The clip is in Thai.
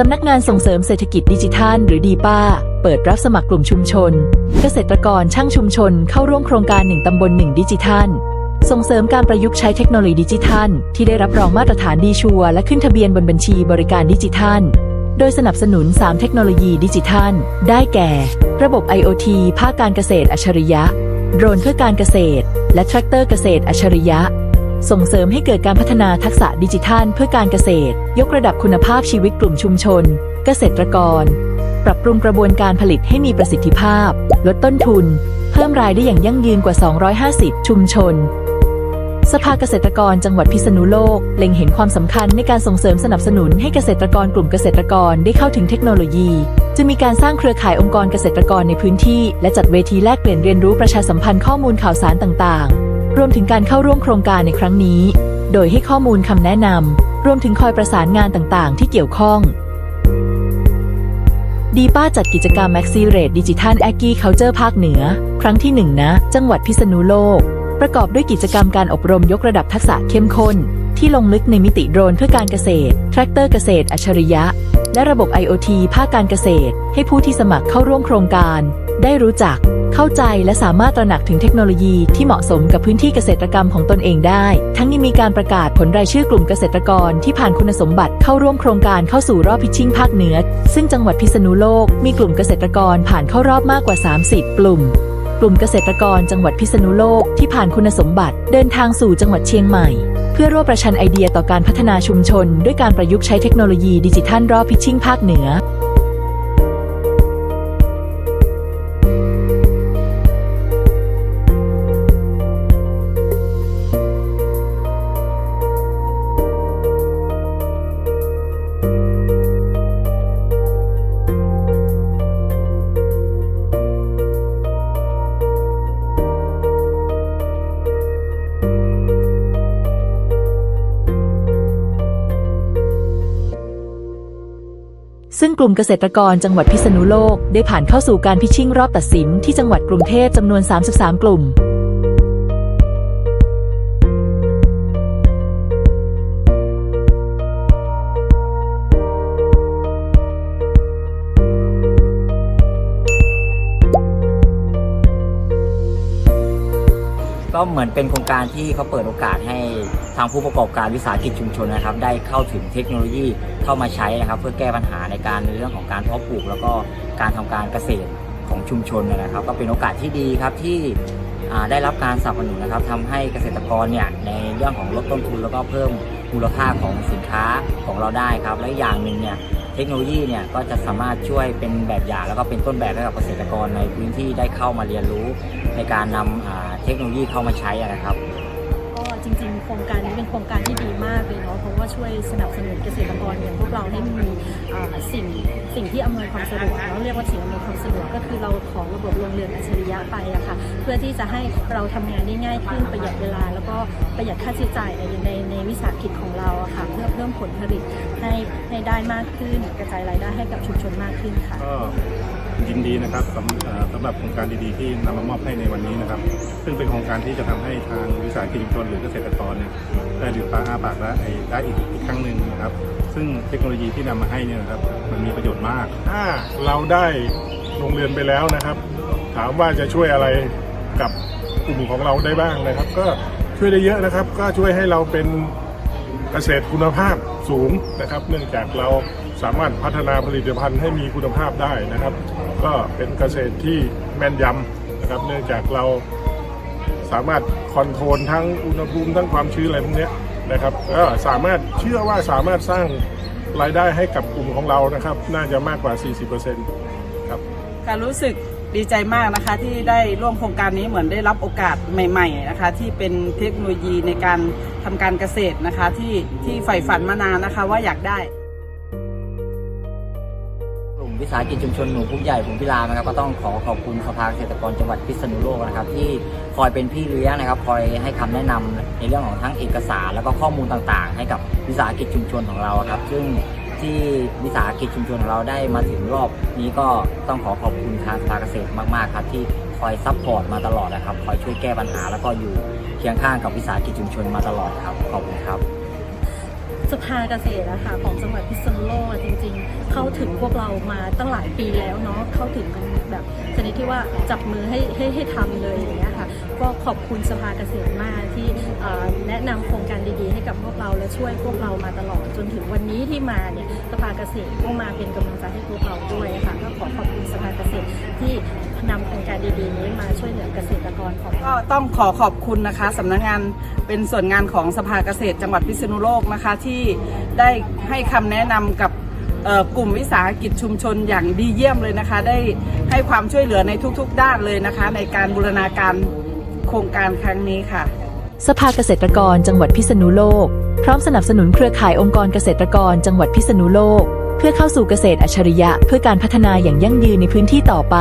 สำนักงานส่งเสริมเศรษฐกิจดิจิทัล หรือดีป้า เปิดรับสมัครกลุ่มชุมชน เกษตรกรช่างชุมชนเข้าร่วมโครงการ 1 ตำบล 1 ดิจิทัล ส่งเสริมการประยุกต์ใช้เทคโนโลยีดิจิทัล ที่ได้รับรองมาตรฐานดีชัวและขึ้นทะเบียนบนบัญชีบริการดิจิทัล โดยสนับสนุน 3 เทคโนโลยีดิจิทัล ได้แก่ ระบบ IoT ภาคการเกษตรอัจฉริยะ โดรนเพื่อการเกษตร และแทรกเตอร์เกษตรอัจฉริยะ ส่งเสริมให้เกิดการพัฒนาทักษะดิจิทัลเพื่อการเกษตร ยกระดับคุณภาพชีวิตกลุ่มชุมชน เกษตรกร ปรับปรุงกระบวนการผลิตให้มีประสิทธิภาพ ลดต้นทุน เพิ่มรายได้อย่างยั่งยืนกว่า 250 ชุมชน สภาเกษตรกรจังหวัดพิษณุโลก เล็งเห็นความสำคัญในการส่งเสริมสนับสนุนให้เกษตรกรกลุ่มเกษตรกรได้เข้าถึงเทคโนโลยีจะมีการสร้างเครือข่ายองค์กรเกษตรกรในพื้นที่ และจัดเวทีแลกเปลี่ยนเรียนรู้ประชาสัมพันธ์ข้อมูลข่าวสารต่าง ๆ รวมถึงการเข้าร่วมโครงการในครั้งนี้ โดยให้ข้อมูลคำแนะนำรวมถึงคอยประสานงานต่างๆ ที่เกี่ยวข้อง ดีป้าจัดกิจกรรม Maxi r a t e Digital a g กี้ Culture ภาคเหนือ ครั้งที่1ณจังหวัดพิษณุโลก ประกอบด้วยกิจกรรมการอบรมยกระดับทักษะเข้มข้น ที่ลงลึกในมิติโดรนเพื่อการเกษตร แทรกเตอร์เกษตรอัจฉริยะ และระบบ IoT ภาคการเกษตร ให้ผู้ที่สมัครเข้าร่วมโครงการ ได้รู้จัก เข้าใจและสามารถตระหนักถึงเทคโนโลยีที่เหมาะสมกับพื้นที่เกษตรกรรมของตนเองได้ ทั้งยังมีการประกาศผลรายชื่อกลุ่มเกษตรกรที่ผ่านคุณสมบัติเข้าร่วมโครงการเข้าสู่รอบพิชชิ่งภาคเหนือ ซึ่งจังหวัดพิษณุโลกมีกลุ่มเกษตรกรผ่านเข้ารอบมากกว่า 30 กลุ่มกลุ่มเกษตรกรจังหวัดพิษณุโลกที่ผ่านคุณสมบัติเดินทางสู่จังหวัดเชียงใหม่ เพื่อร่วมประชันไอเดียต่อการพัฒนาชุมชน ด้วยการประยุกต์ใช้เทคโนโลยีดิจิทัลรอบพิชชิ่งภาคเหนือ ซึ่งกลุ่มเกษตรกรจังหวัดพิษณุโลก ได้ผ่านเข้าสู่การพิชชิ่งรอบตัดสินที่จังหวัดกรุงเทพจำนวน 33 กลุ่ม ก็เหมือนเป็นโครงการที่เขาเปิดโอกาสให้ ทางผู้ประกอบการวิสาหกิจชุมชนนะครับ ได้เข้าถึงเทคโนโลยีเข้ามาใช้นะครับ เพื่อแก้ปัญหาในการในเรื่องของการเพาะปลูก แล้วก็การทำการเกษตรของชุมชนนะครับ ก็เป็นโอกาสที่ดีครับที่ได้รับการสนับสนุนนะครับทำให้เกษตรกรเนี่ยในเรื่องของลดต้นทุนแล้วก็เพิ่มมูลค่าของสินค้าของเราได้ครับ และอย่างหนึ่งเนี่ยเทคโนโลยีเนี่ยก็จะสามารถช่วยเป็นแบบอย่างแล้วก็เป็นต้นแบบให้กับเกษตรกรในพื้นที่ได้เข้ามาเรียนรู้ ในการนำอ่าเทคโนโลยีเข้ามาใช้นะครับ ก็จริงๆ โครงการนี้เป็นโครงการที่ดีมากเลยเนาะเพราะว่าช่วยสนับสนุนเกษตรกรอย่างพวกเราให้มีสิ่งสิ่งที่อำนวยความสะดวกเราเรียกว่าสิ่งอำนวยความสะดวกก็คือเราขอระบบโรงเรือนอัจฉริยะไปอะค่ะเพื่อที่จะให้เราทำงานได้ง่ายขึ้นประหยัดเวลา แล้วก็ประหยัดค่าใช้จ่ายในในในวิสาหกิจของเราอะค่ะเพื่อเพิ่มผลผลิตให้ให้ได้มากขึ้นกระจายรายได้ให้กับชุมชนมากขึ้นค่ะ ยินดีนะครับสำสำหรับโครงการดีๆที่นำมามอบให้ในวันนี้นะครับ ซึ่งเป็นโครงการที่จะทำให้ทางวิสาหกิจชุมชนหรือเกษตรกรเนี่ยได้ลืมตาอ้าปากและได้อีกอีกครั้งหนึ่งนะครับ ซึ่งเทคโนโลยีที่นำมาให้เนี่ยนะครับมันมีประโยชน์มาก ถ้าเราได้โรงเรียนไปแล้วนะครับ ถามว่าจะช่วยอะไรกับกลุ่มของเราได้บ้างนะครับ ก็ช่วยได้เยอะนะครับ ก็ช่วยให้เราเป็นเกษตรคุณภาพสูงนะครับ เนื่องจากเรา สามารถพัฒนาผลิตภัณฑ์ให้มีคุณภาพได้นะครับ ก็เป็นเกษตรที่แม่นยำนะครับ เนื่องจากเราสามารถคอนโทรลทั้งอุณหภูมิทั้งความชื้นอะไรพวกนี้นะครับก็สามารถเชื่อว่าสามารถสร้างรายได้ให้กับกลุ่มของเรานะครับ น่าจะมากกว่า 40%ครับการรู้สึกดีใจมากนะคะที่ได้ร่วมโครงการนี้เหมือนได้รับโอกาสใหม่ ๆ นะคะ ที่เป็นเทคโนโลยีในการทำการเกษตรนะคะที่ที่ใฝ่ฝันมานานนะคะว่าอยากได้ วิสาหกิจชุมชนหนูพุกใหญ่ผมพิรามนะครับก็ต้องขอขอบคุณสภาเกษตรกรจังหวัดพิษณุโลกนะครับ ที่คอยเป็นพี่เลี้ยงนะครับ คอยให้คำแนะนำในเรื่องของทั้งเอกสาร แล้วก็ข้อมูลต่างๆ ให้กับวิสาหกิจชุมชนของเราครับ ซึ่งที่วิสาหกิจชุมชนของเราได้มาถึงรอบ นี้ก็ต้องขอขอบคุณทางสภาเกษตรมากๆครับที่คอยซัพพอร์ตมาตลอดนะครับ คอยช่วยแก้ปัญหาแล้วก็อยู่เคียงข้างกับวิสาหกิจชุมชนมาตลอดครับขอบคุณครับ สภาเกษตรนะคะของจังหวัดพิษณุโลกจริง ๆ เข้าถึงพวกเรามาตั้งหลายปีแล้วเนาะเข้าถึงกันแบบชนิดที่ว่าจับมือให้ให้ให้ทำเลยอย่างเงี้ยค่ะ ก็ขอบคุณสภาเกษตรมากที่แนะนำโครงการดีๆ ให้กับพวกเราและช่วยพวกเรามาตลอดจนถึงวันนี้ที่มาเนี่ยสภาเกษตรก็มาเป็นกำลังใจให้พวกเราด้วยค่ะก็ขอขอบคุณสภาเกษตรที่นำโครงการดีๆนี้มา ก็ต้องขอขอบคุณนะคะสำนักงานเป็นส่วนงานของสภาเกษตรจังหวัดพิษณุโลกนะคะที่ได้ให้คำแนะนำกับกลุ่มวิสาหกิจชุมชนอย่างดีเยี่ยมเลยนะคะ ได้ให้ความช่วยเหลือในทุกๆ ด้านเลยนะคะ ในการบูรณาการโครงการครั้งนี้ค่ะ สภาเกษตรกรจังหวัดพิษณุโลก พร้อมสนับสนุนเครือข่ายองค์กรเกษตรกรจังหวัดพิษณุโลก เพื่อเข้าสู่เกษตรอัจฉริยะ เพื่อการพัฒนาอย่างยั่งยืนในพื้นที่ต่อไป